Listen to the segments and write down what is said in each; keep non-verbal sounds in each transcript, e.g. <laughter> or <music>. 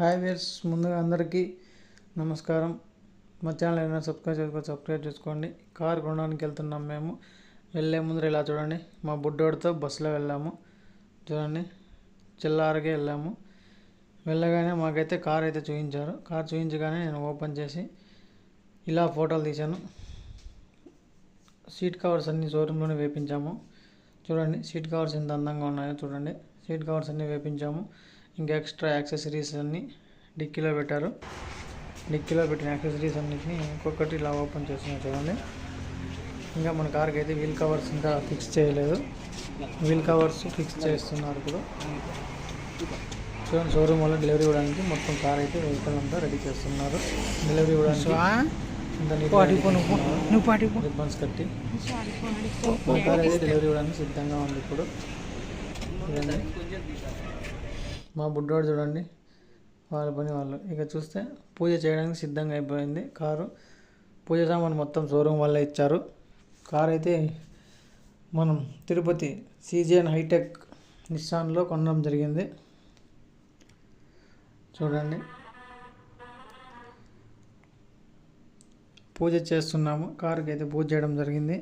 Hi wears ముందుగా అందరికీ నమస్కారం. మా ఛానల్ ఏమైనా సబ్స్క్రైబ్ చేసుకో సబ్స్క్రైబ్ చేసుకోండి. కార్ కొనడానికి వెళ్తున్నాం మేము. వెళ్ళే ముందర ఇలా చూడండి. మా బుడ్డోడితో బస్సులో వెళ్ళాము. చూడండి. చిల్లారకే వెళ్ళాము. వెళ్ళగానే మాకైతే కార్ అయితే చూపించారు కార్ చూపించగానే నేను ఓపెన్ చేసి ఇలా ఫోటోలు తీశాను. సీట్ కవర్స్ అన్ని షోరూంలోనే వేపించాము. చూడండి. సీట్ కవర్స్ ఎంత అందంగా ఉన్నాయో చూడండి. సీట్ కవర్స్ అన్నీ వేపించాము. ఇంకా ఎక్స్ట్రా యాక్సెసరీస్ అన్ని డిక్కీలో పెట్టారు. డిక్కీలో పెట్టిన యాక్సెసరీస్ అన్నిటిని ఒక్కొక్కటి ఇలా ఓపెన్ చేస్తున్నాం చూడండి. ఇంకా మన కార్కి అయితే వీల్ కవర్స్ ఇంకా ఫిక్స్ చేయలేదు. వీల్ కవర్స్ ఫిక్స్ చేస్తున్నారు ఇప్పుడు. చూడండి షోరూమ్ వల్ల డెలివరీ ఇవ్వడానికి మొత్తం కార్ అయితే వెహికల్ అంతా రెడీ చేస్తున్నారు. డెలివరీ ఇవ్వడానికి రిబ్బన్స్ కట్టి. కార్ అయితే డెలివరీ ఇవ్వడానికి సిద్ధంగా ఉంది ఇప్పుడు. చూడండి మా బుడ్డోడు చూడండి. వాళ్ళ పని వాళ్ళు. ఇక చూస్తే పూజ చేయడానికి సిద్ధంగా అయిపోయింది కారు. పూజ సామాన్ మొత్తం షోరూమ్ వాళ్ళే ఇచ్చారు. కార్ అయితే మనం తిరుపతి సీజిఎన్ హైటెక్ నిస్సాన్లో కొనడం జరిగింది. చూడండి. పూజ చేస్తున్నాము. కారుకి అయితే పూజ చేయడం జరిగింది.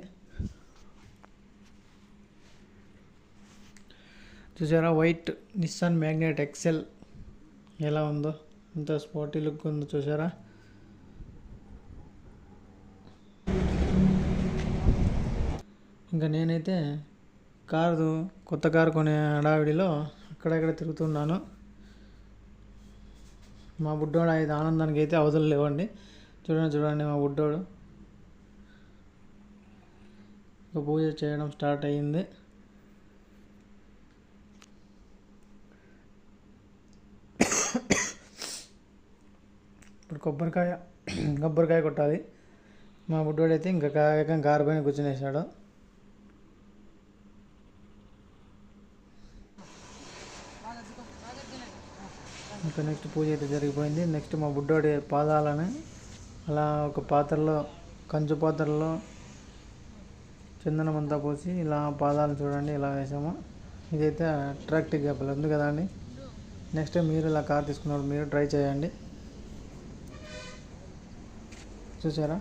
చూసారా? వైట్ నిస్సాన్ మ్యాగ్నెట్ ఎక్సెల్ ఎలా ఉందో? ఇంత స్పాటీ లుక్ ఉందో చూసారా? ఇంకా నేనైతే కారు కొత్త కారు కొనే హడావిడిలో అక్కడక్కడ తిరుగుతున్నాను. మా బుడ్డోడు అయితే ఆనందానికి అయితే అవధులు లేవండి. చూడండి చూడండి మా బుడ్డోడు. ఇక పూజ చేయడం స్టార్ట్ అయ్యింది. ఇప్పుడు కొబ్బరికాయ <clears throat> కొబ్బరికాయ కొట్టాలి. మా బుడ్డోడు అయితే ఇంకా కాయకం కారు పైన కూర్చునేసాడు. ఇంకా నెక్స్ట్ పూజ అయితే జరిగిపోయింది. నెక్స్ట్ మా బుడ్డోడి పాదాలని అలా ఒక పాత్రలో కంచు పాత్రలో చందనం అంతా పోసి ఇలా పాదాలు చూడండి ఇలా వేసాము. ఇదైతే అట్రాక్టివ్గా ఉంది కదా అండి నెక్స్ట్ టైం మీరు ఇలా కార్ తీసుకున్నప్పుడు మీరు ట్రై చేయండి. చూసారా?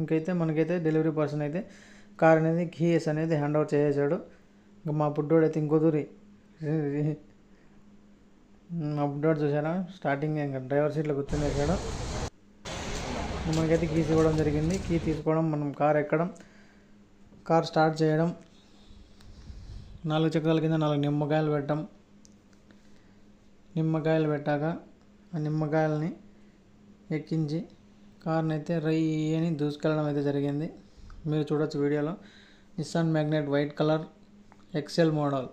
ఇంకైతే మనకైతే డెలివరీ పర్సన్ అయితే కార్ అనేది కీఎస్ అనేది హ్యాండ్ ఓవర్ చేసేసాడు. ఇంకా మా బుడ్డోడు అయితే ఇంకొదురి మా బుడ్డోడు చూసారా? స్టార్టింగ్ ఇంకా డ్రైవర్ సీట్లో కూర్చునేసాడు మనకైతే కీస్ ఇవ్వడం జరిగింది. కీ తీసుకోవడం మనం కార్ ఎక్కడం కార్ స్టార్ట్ చేయడం నాలుగు చక్రాల కింద నాలుగు నిమ్మకాయలు పెట్టడం నిమ్మకాయలు పెట్టాక ఆ నిమ్మకాయలని ఎక్కించి కార్ని అయితే రై అని దూసుకెళ్ళడం అయితే జరిగింది. మీరు చూడొచ్చు వీడియోలో. Nissan Magnite white colour XL model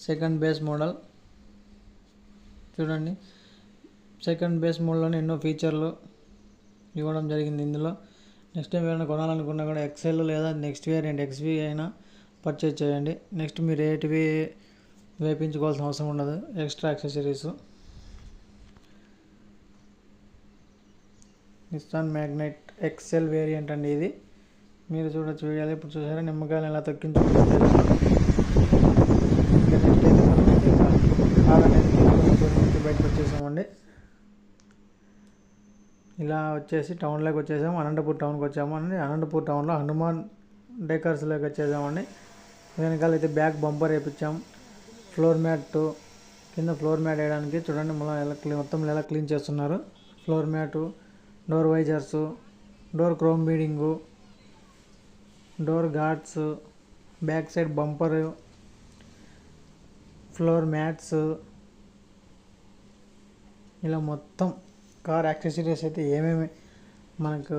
second base model. చూడండి. సెకండ్ బేస్ మోడల్లోనే ఎన్నో ఫీచర్లు ఇవ్వడం జరిగింది ఇందులో. నెక్స్ట్ టైం ఏమైనా కొనాలనుకున్నా కూడా ఎక్సెల్ లేదా నెక్స్ట్ వేరియంట్ ఎక్స్వి అయినా పర్చేజ్ చేయండి. నెక్స్ట్ మీరు ఏటివి వేపించుకోవాల్సిన అవసరం ఉండదు. Extra accessories Nissan Magnite XL variant అండి ఇది. మీరు చూడొచ్చు వీడియోలో. ఇప్పుడు చూసారా? నిమ్మకాయలు ఎలా తొక్కించుకుంటారు బయటకు వచ్చేసామండి. ఇలా వచ్చేసి టౌన్లోకి వచ్చేసాము. అనంతపూర్ టౌన్కి వచ్చాము అని అనంతపూర్ టౌన్లో హనుమాన్ డేకర్స్లోకి వచ్చేసామండి. వెనకాల అయితే బ్యాక్ బంపర్ వేయించాం ఫ్లోర్ మ్యాట్ కింద ఫ్లోర్ మ్యాట్ వేయడానికి చూడండి మళ్ళీ ఎలా క్లీన్ మొత్తం ఎలా క్లీన్ చేస్తున్నారు. Floor mat door visors door chrome beading door guards back side bumper floor mats. ఇలా మొత్తం కార్ యాక్సెసరీస్ అయితే ఏమేమి మనకు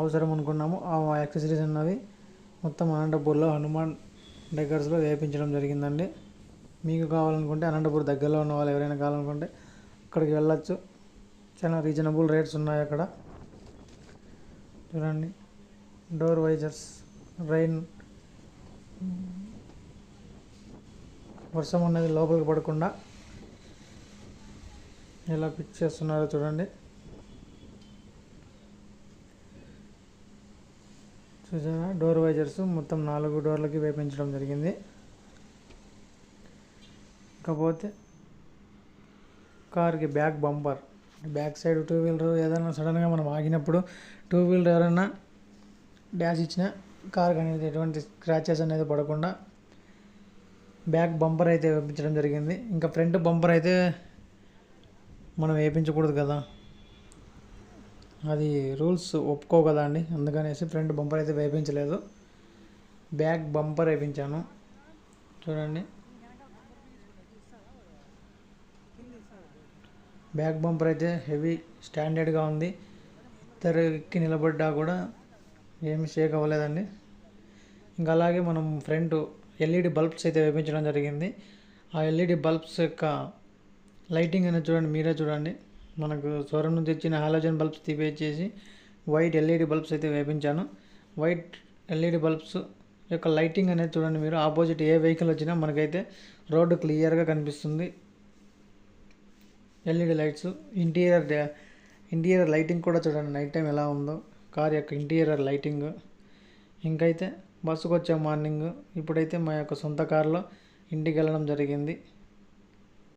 అవసరం అనుకున్నామో ఆ యాక్సెసరీస్ అన్నవి మొత్తం అనంతపూర్లో హనుమాన్ డెకర్స్లో వేపించడం జరిగిందండి. మీకు కావాలనుకుంటే అనంతపూర్ దగ్గరలో ఉన్న వాళ్ళు ఎవరైనా కావాలనుకుంటే అక్కడికి వెళ్ళచ్చు. చాలా రీజనబుల్ రేట్స్ ఉన్నాయి అక్కడ. చూడండి. Door visors rain. వర్షం అనేది లోపలికి పడకుండా ఎలా పిక్ చేస్తున్నారో చూడండి. చూసారా డోర్ వైజర్స్ మొత్తం నాలుగు డోర్లకి వేపించడం జరిగింది. ఇకపోతే కార్కి back bumper back side two wheeler ఏదైనా సడన్గా మనం ఆగినప్పుడు టూ వీలర్ ఎవరైనా డ్యాష్ ఇచ్చిన కార్ అనేది ఎటువంటి స్క్రాచెస్ అనేది పడకుండా బ్యాక్ బంపర్ అయితే వేపించడం జరిగింది. ఇంకా ఫ్రంట్ బంపర్ అయితే మనం వేయించకూడదు కదా. అది రూల్స్ ఒప్పుకో కదా అండి అందుకనేసి ఫ్రంట్ బంపర్ అయితే వేయించలేదు బ్యాక్ బంపర్ వేయించాను చూడండి. బ్యాక్ బంపర్ అయితే హెవీ స్టాండర్డ్గా ఉంది. ఇద్దరు ఎక్కి నిలబడ్డా కూడా ఏమి షేక్ అవ్వలేదండి. ఇంకా అలాగే మనం ఫ్రంట్ ఎల్ఈడి బల్బ్స్ అయితే వేపించడం జరిగింది. ఆ ఎల్ఈడి బల్బ్స్ యొక్క లైటింగ్ అనేది చూడండి మీరే చూడండి. మనకు స్వరం నుంచి వచ్చిన హాలోజన్ బల్బ్స్ తీపిచ్చేసి వైట్ ఎల్ఈడి బల్బ్స్ అయితే వేపించాను. వైట్ ఎల్ఈడి బల్బ్స్ యొక్క లైటింగ్ అనేది చూడండి మీరు. ఆపోజిట్ ఏ వెహికల్ వచ్చినా మనకైతే రోడ్డు క్లియర్గా కనిపిస్తుంది. LED lights interior interior lighting కూడా చూడండి నైట్ టైం ఎలా ఉందో. కార్ యొక్క ఇంటీరియర్ లైటింగ్ ఇంకైతే బస్సుకు వచ్చే మార్నింగ్ ఇప్పుడైతే మా యొక్క సొంత కారులో ఇంటికి వెళ్ళడం జరిగింది.